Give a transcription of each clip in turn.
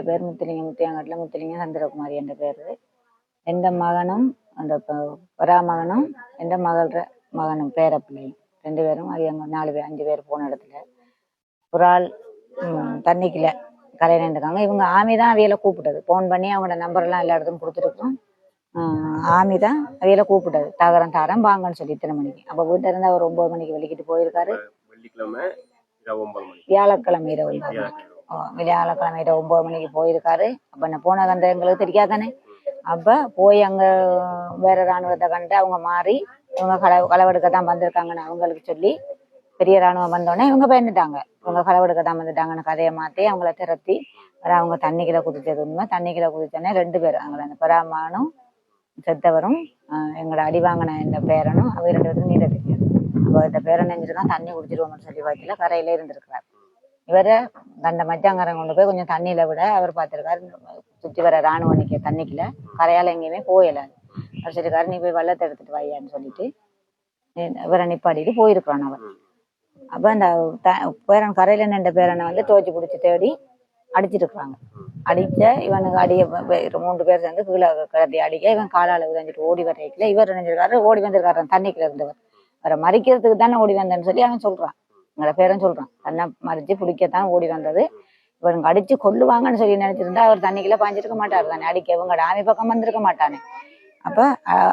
என்ற பேர் முத்துலிங்க முத்தியாங்கட்டில் முத்துலிங்க சந்திரகுமாரி என்ற பேர் எந்த மகனும் அந்த ப- வரா மகனும் எந்த மகள மகனும் பேர பிள்ளையும் ரெண்டு பேரும் அவியங்க நாலு பேர் அஞ்சு பேர் போன இடத்துல. ஒரு ஆள் ம், தண்ணிக்குள்ள கரையில் நின்றுருக்காங்க இவங்க ஆமி தான் அவியலை கூப்பிட்டது. ஃபோன் பண்ணி அவங்களோட நம்பர் எல்லாம் எல்லா இடத்துக்கும் கொடுத்துருக்கோம். ஆமி தான் அவியலை கூப்பிட்டது. தகரம் தாரம் வாங்கன்னு சொல்லி இத்தனை மணிக்கு. அப்போ வீட்டில் இருந்து அவர் ஒன்பது மணிக்கு வெளிக்கிட்டு போயிருக்காரு. வியாழக்கிழமை இரவு ஒன்பது மணிக்கு. வியாழக்கிழமையிட்ட வியாழக்கிழமை ஒன்பது மணிக்கு போயிருக்காரு. அப்போ நான் போன அந்த எங்களுக்கு தெரியாதானே? அப்போ போய் அங்கே வேற ராணுவத்தை கண்டு அவங்க மாறி இவங்க களை களவெடுக்க தான் வந்திருக்காங்கன்னு அவங்களுக்கு சொல்லி பெரிய ராணுவம் வந்தோடனே இவங்க பயந்துட்டாங்க. இவங்க களவெடுக்க தான் வந்துட்டாங்கன்னு கதையை மாற்றி அவங்கள திரத்தி வேற அவங்க தண்ணிக்குள்ள குதிச்சது உண்மை. தண்ணிக்குள்ள குதிச்சோடனே ரெண்டு பேர் அவங்கள அந்த பராமானும் செத்தவரும் எங்களோட அடி வாங்கின இந்த பேரனும் அவ ரெண்டு பேரும் நீரை தெரியாது. அப்போ இந்த பேரன் நெஞ்சிருக்கான் தண்ணி குடிச்சிருவோம்னு சொல்லி வாக்கில கரையில இருந்திருக்கிறார். இவரை அந்த மச்சாங்காரன் கொண்டு போய் கொஞ்சம் தண்ணியில விட அவர் பார்த்துருக்காரு சுற்றி வர ராணுவ நிக்க தண்ணிக்குள்ள கரையால எங்கேயுமே போயலாது அவர் சொல்லிருக்காரு நீ போய் வெள்ளத்தை எடுத்துட்டு வையான்னு சொல்லிட்டு இவரை நிப்பாடிட்டு போயிருக்கான் அவர் அப்ப அந்த பேரன் கரையில நின்ற பேரனை வந்து தோச்சி பிடிச்சி தேடி அடிச்சிருக்கிறாங்க. அடிச்ச இவனுக்கு அடிய மூன்று பேர் சேர்ந்து கீழே கிளப்பி அடிக்க இவன் காலால உதஞ்சிட்டு ஓடி வரைக்கல இவர் நினைஞ்சிருக்காரு ஓடி வந்திருக்காரு தண்ணிக்குள்ள இருந்தவர். அவரை மறிக்கிறதுக்கு தானே ஓடி வந்தேன்னு சொல்லி அவன் சொல்றான். எங்களோட பேரன் சொல்றான். தன்னை மறிச்சு பிடிக்கத்தான் ஓடி வந்தது. இவனுக்கு அடிச்சு கொல்லுவாங்கன்னு சொல்லி நினைச்சிருந்தா அவர் தண்ணிக்குள்ள பாஞ்சிருக்க மாட்டார் தானே. அடிக்க இவங்க ஆமி பக்கம் வந்திருக்க மாட்டானே. அப்ப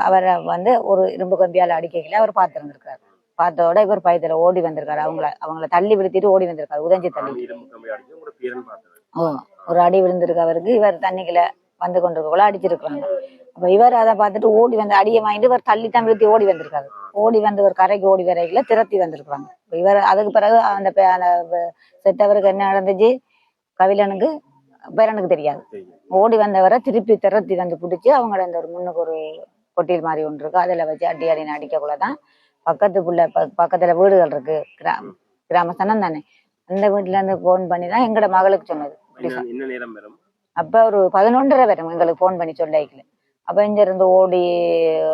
அவரை வந்து ஒரு இரும்பு கம்பியால அடிக்கல அவர் பார்த்திருந்திருக்காரு. பார்த்ததோட இவர் பயத்துல ஓடி வந்திருக்காரு. அவங்கள அவங்கள தள்ளி விழுத்திட்டு ஓடி வந்திருக்காரு. உதஞ்சி தள்ளி. ஓ ஒரு அடி விழுந்திருக்கு அவருக்கு. இவர் தண்ணிக்குள்ள வந்து கொண்டிருக்கோல அடிச்சிருக்காங்க அப்ப இவர் அதை பார்த்துட்டு ஓடி வந்து அடியை வாங்கிட்டு இவர் தள்ளி தான் விழுத்தி ஓடி வந்திருக்காரு. ஓடி வந்து ஒரு கரைக்கு ஓடி வரைக்குல திரத்தி வந்திருக்காங்க இப்ப இவர் அதுக்கு பிறகு அந்த அந்த செத்தவருக்கு என்ன நடந்துச்சு? கவிழனுக்கு பேரனுக்கு தெரியாது. ஓடி வந்தவரை திருப்பி திரத்தி வந்து பிடிச்சி அவங்கள இந்த ஒரு முன்னுக்கு ஒரு கொட்டில் மாதிரி ஒன்று இருக்கு. அதுல வச்சு அடி அடின்னு அடிக்கக்குள்ளதான் பக்கத்து புள்ள ப- பக்கத்துல வீடுகள் இருக்கு. கிராம கிராம சனம் தானே. அந்த வீட்டுல இருந்து போன் பண்ணி தான் எங்களோட மகளுக்கு சொன்னது. அப்ப ஒரு பதினொன்றரை வரும் எங்களுக்கு ஃபோன் பண்ணி சொல்லிக்கல அப்ப இங்க இருந்து ஓடி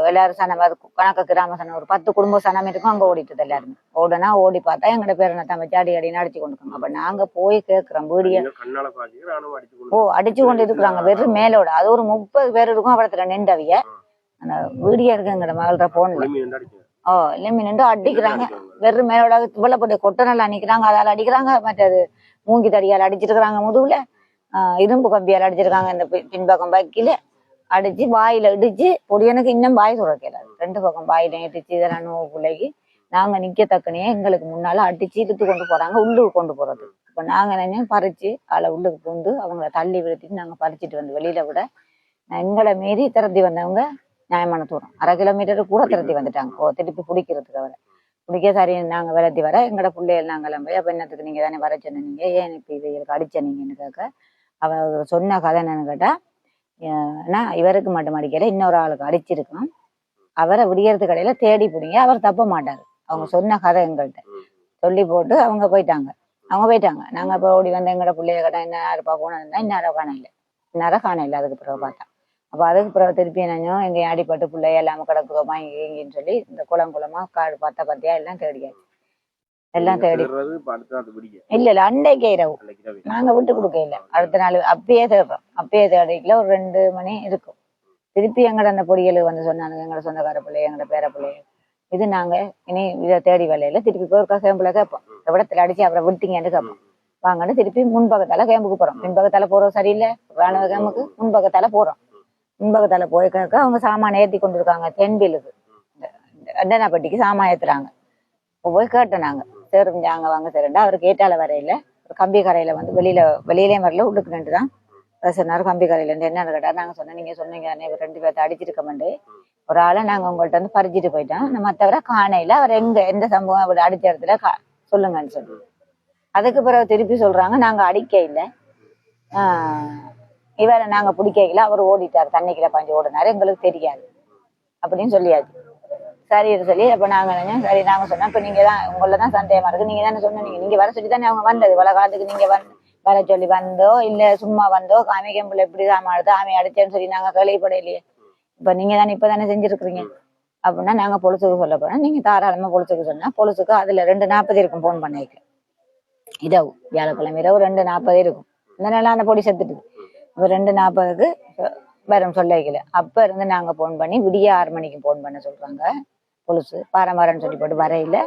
எல்லாரும் சனம் அது கணக்கு கிராம சனம் ஒரு பத்து குடும்ப சனம் இருக்கும் அங்க ஓடிட்டது எல்லாருமே. ஓடுனா ஓடி பார்த்தா எங்கட பேரனை தான் வச்சு அடி அடின்னு அடிச்சு கொண்டு அப்ப நாங்க போய் கேட்கிறோம் வீடியோ. ஓ அடிச்சு கொண்டு இருக்கிறாங்க வெறும் மேலோட. அது ஒரு முப்பது பேர் இருக்கும் அவடத்துல நின்றவிய. அந்த வீடியோ இருக்கு எங்கட மகள போன்ல குழுமி நின்று அடிச்சு ஓ இல்லைமே நின்று அடிக்கிறாங்க. வெறும் மேலோட இவ்வளவு போட்டு கொட்டனல் அடிக்கிறாங்க அதால அடிக்கிறாங்க. மற்றது மூங்கி தடியால் அடிச்சிருக்கிறாங்க முதுகுல. இரும்பு கம்பியால் அடிச்சிருக்காங்க இந்த பின்பக்கம் பக்கில. அடிச்சு வாயில இடிச்சு பொடியனுக்கு இன்னும் வாய் சுரக்கல ரெண்டு பக்கம் வாயில இடிச்சு இதெல்லாம் நோவு பிள்ளைக்கு நாங்க நிக்கத்தக்கனே எங்களுக்கு முன்னால அடிச்சு இழுத்து கொண்டு போறாங்க. உள்ளுக்கு கொண்டு போறது. இப்ப நாங்க என்ன பறிச்சு ஆளை உள்ளுக்கு பூந்து அவங்கள தள்ளி விழுத்திட்டு நாங்க பறிச்சுட்டு வந்து வெளியில விட எங்களை மீறி திரட்டி வந்தவங்க நியாயமான தூரம். அரை கிலோமீட்டர் கூட திரட்டி வந்துட்டாங்க. ஓ திருப்பி பிடிக்கிறதுக்கு அவரை. பிடிக்க சரி நாங்க விளத்தி வர எங்கட பிள்ளைகள் நாங்கள் போய் அப்ப என்னத்துக்கு நீங்க தானே வர சொன்னீங்க? ஏன் இப்ப இவங்களுக்கு அடிச்ச நீங்கன்னு கேட்க அவ சொன்ன கதை என்னன்னு கேட்டா ஏன்னா இவருக்கு மட்டும் அடிக்கல இன்னொரு ஆளுக்கு அடிச்சிருக்கான் அவரை விடியறது கடையில தேடி பிடிங்க அவர் தப்ப மாட்டாரு. அவங்க சொன்ன கதை எங்கள்கிட்ட சொல்லி போட்டு அவங்க போயிட்டாங்க. அவங்க போயிட்டாங்க. நாங்க இப்போ ஓடி வந்து எங்கட பிள்ளைய கேட்டா என்ன யாருப்பா போனதுன்னா இந்நேரம் காண இல்லை இந்நேரம் காண இல்லை அதுக்கு பிறகு பார்த்தா. அப்போ அதுக்கு பிறகு திருப்பி என்னஞ்சோ எங்கேயும் அடிப்பட்டு பிள்ளைய எல்லாமே கிடக்குறோமா இங்கே இங்கேன்னு சொல்லி இந்த குளம் குளமா காடு பார்த்தா பார்த்தியா எல்லாம் தேடியாச்சு. எல்லாம் தேடி. இல்ல இல்ல அன்றைக்கே இரவு. நாங்க விட்டு கொடுக்க இல்ல. அடுத்த நாள் அப்பயே தேடுறோம். அப்பயே தேடிக்கல ஒரு ரெண்டு மணி இருக்கும். திருப்பி எங்கட அந்த பொடியல் வந்து சொன்னாங்க எங்கட சொந்தக்கார பிள்ளை எங்கட பேர பிள்ளை. இது நாங்க இனி இதை தேடி வேலையில திருப்பி போய் ஒரு கேம்புல கேட்போம். இடத்துல அடிச்சு அவரை விட்டீங்கன்னு கேட்போம். வாங்கன்னு திருப்பி முன்பக்கத்தால கேம்புக்கு போறோம். பின்பக்கத்தால போறோம் சரியில்லை. ராணுவ கேம்புக்கு முன்பக்கத்தால போறோம். முன்பக்கத்தால போய் கேட்க அவங்க சாமான் ஏத்தி கொண்டு இருக்காங்க தென்பிலுக்கு. அண்டனாப்பட்டிக்கு சாமான் ஏத்துறாங்க. போய் கேட்டோம் நாங்க. சார் அங்க வாங்க சார்ண்டா அவர் கேட்டால வரையில ஒரு கம்பி கரையில வந்து வெளியில வெளியிலேயும் வரல உள்ளுக்கு நின்று தான் சொன்னார் கம்பி கரையில இருந்து என்னன்னு கேட்டா நாங்க சொன்னோம் நீங்க சொன்னீங்க ரெண்டு பேர்த்த அடிச்சிருக்கமாண்டு ஒரு ஆளை நாங்க உங்கள்ட்ட வந்து பறிச்சுட்டு போயிட்டோம். மற்றவரை காணையில அவர் எங்க எந்த சம்பவம் அவர் அடிச்ச இடத்துல கா- சொல்லுங்கன்னு சொல்லி அதுக்கு பிறகு திருப்பி சொல்றாங்க நாங்க அடிக்க இல்லை. இவரை நாங்க பிடிக்கல அவர் ஓடிட்டார் தண்ணிக்குள்ள பாஞ்சு ஓடினாரு. எங்களுக்கு தெரியாது. அப்படின்னு சொல்லியாச்சு. சரி சொல்லி அப்ப நாங்க நினைச்சோம், சரி நாங்க சொன்னோம். இப்ப நீங்க தான் உங்கள தான் சந்தேகமா இருக்கு. நீங்க தானே சொன்னீங்க. நீங்க வர சொல்லி தானே அவங்க வந்தது. வள காலத்துக்கு நீங்க வந்து வர சொல்லி வந்தோ இல்ல சும்மா வந்தோ காமி கேம்பிள் எப்படி சாமாடுது ஆமி அடிச்சேன்னு சொல்லி நாங்க கேள்விப்படையிலையே இப்ப நீங்க தானே இப்பதானே செஞ்சிருக்கிறீங்க. அப்படின்னா நாங்க பொலிசுக்கு சொல்ல போறோம். நீங்க தாராளமா பொலிசுக்கு சொன்னா பொலிசுக்கு அதுல ரெண்டு நாற்பது இருக்கும் போன் பண்ணிக்க இரவு வியாழக்கிழமை இரவு ரெண்டு நாற்பது இருக்கும். இந்த நாள் அந்த பொடி செத்துட்டு. இப்போ ரெண்டு நாற்பதுக்கு வரும் சொல்ல வைக்கல. அப்போ இருந்து நாங்கள் ஃபோன் பண்ணி விடிய ஆறு மணிக்கு ஃபோன் பண்ண சொல்கிறாங்க புதுசு பாரம்பரம்னு சொல்லி போட்டு வரையில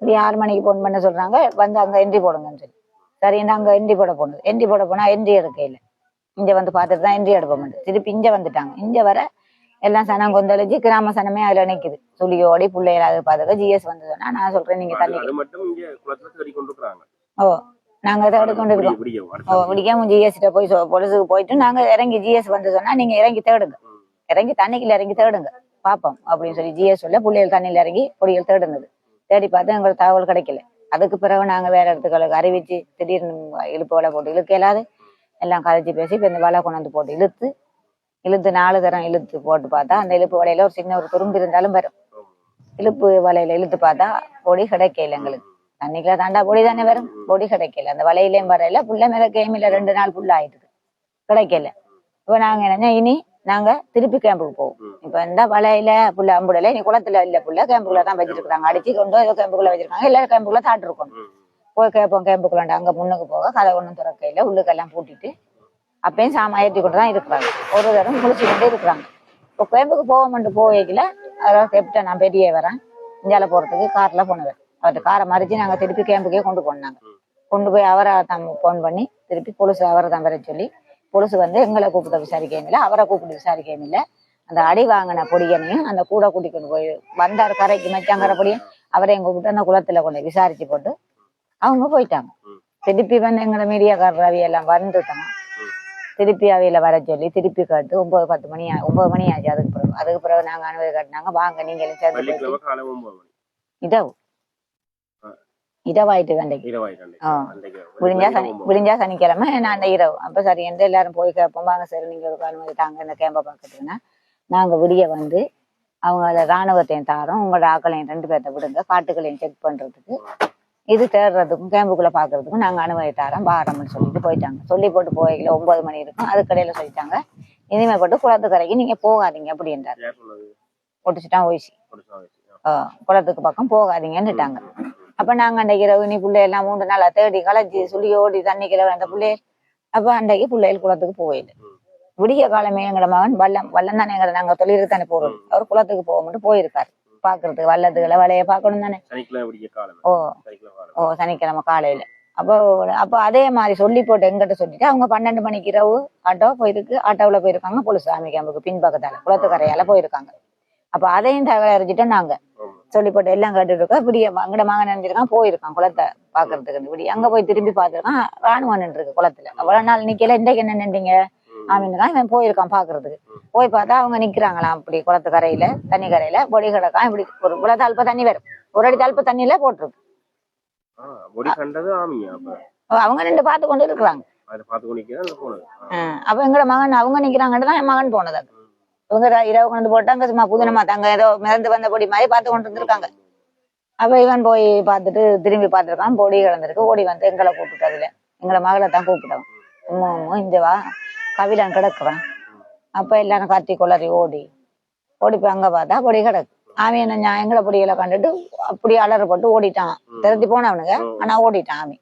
விடிய ஆறு மணிக்கு ஃபோன் பண்ண சொல்கிறாங்க வந்து அங்கே என்ட்ரி போடுங்கன்னு சொல்லி. சரி அங்கே என்ட்ரி போட போனது. என்ட்ரி போட போனால் என்ட்ரி எடுக்கையில். இங்கே வந்து பார்த்துட்டு தான் என்ட்ரி எடுப்ப மாட்டேன் திருப்பி இங்கே வந்துட்டாங்க. இங்கே வர எல்லாம் சனம் கொந்தளிச்சு கிராம சனமே அதில் நிற்குது சுழியோடி பிள்ளைகள் அது பார்த்துக்க ஜிஎஸ் நான் நீங்கள் மட்டும் இங்க குளத்துல தேடி கொண்டு இருக்கிறாங்க ஓ நாங்கள் தேடி கொண்டு இருக்கோம். ஓ விடிக்காம ஜிஎஸ்கிட்ட போய் பொலிசுக்கு போயிட்டு நாங்க இறங்கி ஜிஎஸ் வந்து சொன்னா நீங்க இறங்கி தேடுங்க. இறங்கி தண்ணிக்குள்ள இறங்கி தேடுங்க. பாப்போம் அப்படின்னு சொல்லி ஜிஎஸ் சொல்ல புள்ளிகள் தண்ணியில இறங்கி பொடிகள் தேடுனது. தேடி பார்த்து எங்களுக்கு தகவல் கிடைக்கல. அதுக்கு பிறகு நாங்க வேற இடத்துக்களுக்கு அறிவிச்சு திடீர்னு இழுப்பு வலை போட்டு இழுக்க இல்லாது எல்லாம் கதைச்சி பேசி இப்போ இந்த வலை கொண்டாந்து போட்டு இழுத்து இழுத்து நாலு தரம் இழுத்து போட்டு பார்த்தா அந்த இழுப்பு வலையில ஒரு சின்ன ஒரு துரும்பு இருந்தாலும் வரும். இழுப்பு வலையில இழுத்து பார்த்தா பொடி கிடைக்கல எங்களுக்கு. தண்ணிக்குள்ள தாண்டா பொடி தானே வரும். பொடி கிடைக்கல. அந்த வலையிலையும் வரையில புள்ள மேல கேமில ரெண்டு நாள் புள்ள ஆயிட்டு கிடைக்கல. இப்போ நாங்க என்ன இனி நாங்க திருப்பி கேம்புக்கு போவோம். இப்ப இந்த வலையில புள்ள அம்புடல இனி குளத்துல இல்ல புள்ள கேம்புக்குள்ள தான் வச்சிருக்காங்க அடிச்சு கொண்டு ஏதோ கேம்புக்குள்ள வச்சிருக்காங்க. எல்லாரும் கேம்புக்குள்ள தாட்டு இருக்கணும். போய் கேட்போம் கேம்புக்குள்ளாண்ட அங்க முன்னுக்கு போக கதை ஒண்ணும் திறக்கையில உள்ளுக்கெல்லாம் பூட்டிட்டு அப்பயும் சாமா ஏற்றி கொண்டு தான் இருக்கிறாங்க. ஒரு தரம் குளிச்சு கொண்டே இருக்கிறாங்க. இப்போ கேம்புக்கு போக மட்டும் போய்க்கல அதாவது கேப்டன் நான் பெரிய வரேன். இந்தியாவில் போறதுக்கு கார்ல போனவர் அவர்கிட்ட காரை மறிச்சு நாங்க திருப்பி கேம்புக்கே கொண்டு போனாங்க. கொண்டு போய் அவரை தான் ஃபோன் பண்ணி திருப்பி பொலிசு அவரை தான் வர சொல்லி பொலிசு வந்து எங்களை கூப்பிட்டு விசாரிக்கவும் இல்லை அவரை கூப்பிட்டு விசாரிக்கவும் இல்லை. அந்த அடி வாங்கின பொடியனையும் அந்த கூட கூட்டி கொண்டு போய் வந்தார் கரைக்கு மச்சாங்கிற பொடியன் அவரையும் கூப்பிட்டு அந்த குளத்துல கொண்டு விசாரிச்சு போட்டு அவங்க போயிட்டாங்க. திருப்பி வந்து எங்களை மீடியாக்காரர் அவையெல்லாம் வந்துட்டாங்க. திருப்பி அவையில வர சொல்லி திருப்பி கேட்டு ஒன்பது பத்து மணி ஒன்பது மணி ஆச்சு. அதுக்கு பிறகு அதுக்கு பிறகு நாங்க அனுமதி காட்டினாங்க வாங்க நீங்களும் சேர்ந்து போயிட்டு. ஆ. அன்றைக்கு விடிஞ்சா சனி. விடிஞ்சா சனிக்கிழமை நான் அந்த இரவு அப்ப சரி எந்த எல்லாரும் போய் கேட்போம் வாங்க சரி நீங்க ஒரு அனுமதி தாங்க இந்த கேம்பை பார்க்கறதுக்குன்னா நாங்க விடிய வந்து அவங்க அதை ராணுவத்தையும் தாரோம் உங்களோட ஆக்களையும் ரெண்டு பேர்த்த விடுங்க காட்டுகளையும் செக் பண்றதுக்கு இது தேடுறதுக்கும் கேம்புக்குள்ள பாக்குறதுக்கும் நாங்க அனுமதி தாரோம் பாரம்னு சொல்லிட்டு போயிட்டாங்க சொல்லி போட்டு போய்க்கல ஒன்பது மணி இருக்கும் அதுக்கடையில சொல்லிட்டாங்க இனிமே போட்டு குளத்துக்கரைக்கு நீங்க போகாதீங்க அப்படின்றாரு ஒடிச்சுட்டான் ஓய்சி குளத்துக்கு பக்கம் போகாதீங்கன்னுட்டாங்க அப்ப நாங்க அன்றைக்கு இரவு நீ பிள்ளை எல்லாம் மூன்று நாளா தேடி களைச்சி சொல்லி ஓடி தண்ணி கிளவ அந்த பிள்ளை. அப்ப அன்றைக்கு பிள்ளைகள் குளத்துக்கு போயில ம். விடிய காலமே எங்கட மகன் வல்லம் வல்லம் தானே எங்களை நாங்க தொழிலுக்கு தானே போறோம். அவர் குளத்துக்கு போக மட்டும் போயிருக்காரு. பாக்குறதுக்கு வல்லத்துகளை வலைய பார்க்கணும் தானே. ஓ. ஓ சனிக்கிழமை காலையில. அப்போ அப்போ அதே மாதிரி சொல்லி போட்டு எங்கிட்ட சொல்லிட்டு அவங்க பன்னெண்டு மணிக்கு இரவு ஆட்டோ போயிருக்கு. ஆட்டோவில் போயிருக்காங்க. போலீஸ் சாமி கேம்புக்கு பின்பக்கத்தால குளத்துக்கரையால போயிருக்காங்க. அப்போ அதையும் தகவல் அறிஞ்சிட்டு நாங்க. சொல்லி போட்டு எல்லாம் கேட்டுட்டு இருக்கோம் இப்படி அங்கட மகன் நினைஞ்சிருக்கான் போயிருக்கான் குளத்தை பாக்குறதுக்கு இப்படி அங்க போய் திரும்பி பார்த்துருக்கான் ராணுவம் நின்று இருக்கு குளத்துல. அவ்வளவு நாள் நிக்கல இன்றைக்கு என்ன நின்றீங்க. ஆமீனுக்கான் இவன் போயிருக்கான் பாக்குறதுக்கு போய் பார்த்தா அவங்க நிக்கிறாங்களாம் அப்படி குளத்து கரையில தண்ணி கரையில. பொடி கிடக்கான் இப்படி ஒரு குளத்து அல்ப தண்ணி வரும். ஒரு அடி தல்ப தண்ணியில போட்டிருக்கு. அவங்க நின்று பார்த்து கொண்டு இருக்கிறாங்க. அப்ப எங்கட மகன் அவங்க நிக்கிறாங்கன்னு தான் என் மகன் போனது. இவங்க இரவு கொண்டு போட்டாங்க சும்மா புதுனமா தாங்க ஏதோ மிதந்து வந்த பொடி மாதிரி பார்த்து கொண்டு இருந்திருக்காங்க அப்ப இவன் போய் பார்த்துட்டு திரும்பி பார்த்திருக்கான் பொடி கிடந்திருக்கு ஓடி வந்து எங்களை கூப்பிட்டு அதுல. எங்களை மகளை தான் கூப்பிட்டவன். உம்மா இந்த வா. கவிழான் கிடக்குறான். அப்ப எல்லாரும் கத்தி கொளறி ஓடி. ஓடி போய் அங்க பார்த்தா பொடி கிடக்கு. ஆமி என்ன நான் எங்களை பொடிகளை கண்டுட்டு அப்படி அலறப்பட்டு ஓடிட்டான். திரட்டி போனவனுங்க ஆனா ஓடிட்டான் ஆமி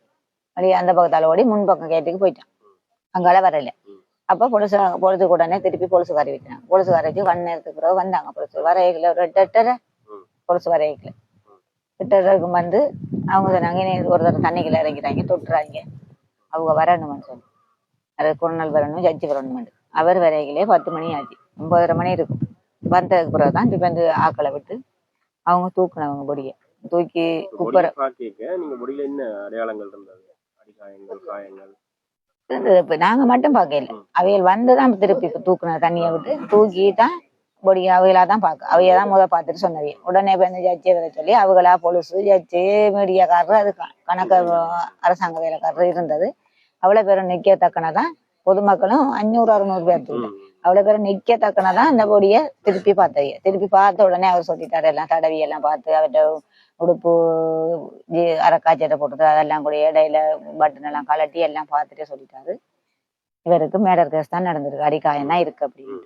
அப்படியே அந்த பக்கத்தால ஓடி முன் பக்கம் கேட்டுக்கு போயிட்டான். அங்கால வரல. அப்ப பொலிசு பொழுது உடனே திருப்பி பொலிசு அறிவிச்சாங்க பொலிசு வரைச்சு கண் நேரத்துக்கு பிறகு வந்தாங்க பொலிசு வரையில ஒரு எட்டு எட்டரை. பொலிசு வரையில எட்டரைக்கு வந்து அவங்க சொன்னாங்க "இனி ஒரு தடவை தண்ணிக்குள்ள இறங்கிறாங்க தொட்டுறாங்க அவங்க வரணும்னு சொல்லி அது குறுநாள் வரணும் ஜட்ஜி வரணும் அவர் வரையிலே பத்து மணி ஆச்சு. ஒன்பதரை மணி இருக்கும். வந்ததுக்கு பிறகு தான் இப்ப வந்து ஆக்களை விட்டு அவங்க தூக்குனவங்க பொடியை. தூக்கி குப்பரை நீங்க என்ன அடையாளங்கள் இருந்தது? அடிகாயங்கள் காயங்கள். இப்ப நாங்க மட்டும் பார்க்கல அவைகள் வந்துதான் திருப்பி தூக்குன தண்ணியை விட்டு தூக்கி தான் பொடி அவைகளா தான் பார்க்க அவைய தான் முத பார்த்துட்டு சொன்னது. உடனே இந்த ஜட்ஜியை வர சொல்லி அவங்களா பொலிசு ஜட்ஜு மீடியாக்காரர் அது கணக்க அரசாங்க வேலைக்காரர் இருந்தது. அவ்வளவு பேரும் நிக்கத்தக்கனதான். பொதுமக்களும் அஞ்சூறு அறுநூறு பேர். அவ்வளவு பேரும் நிக்கத்தக்கனதான் அந்த பொடியை திருப்பி பார்த்தது திருப்பி பார்த்த உடனே அவர் சொல்லிட்டாரு எல்லாம் தடவி எல்லாம் பார்த்து அவர்கிட்ட உடுப்பு ஜி- போட்டுட்டு அதெல்லாம் கூட இடையில பட்டன் எல்லாம் கலட்டி எல்லாம் பார்த்துட்டே சொல்லிட்டாரு. இவருக்கு மேடர் கேஸ் தான் நடந்திருக்கு. அடிக்காயம் தான் இருக்கு அப்படின்னு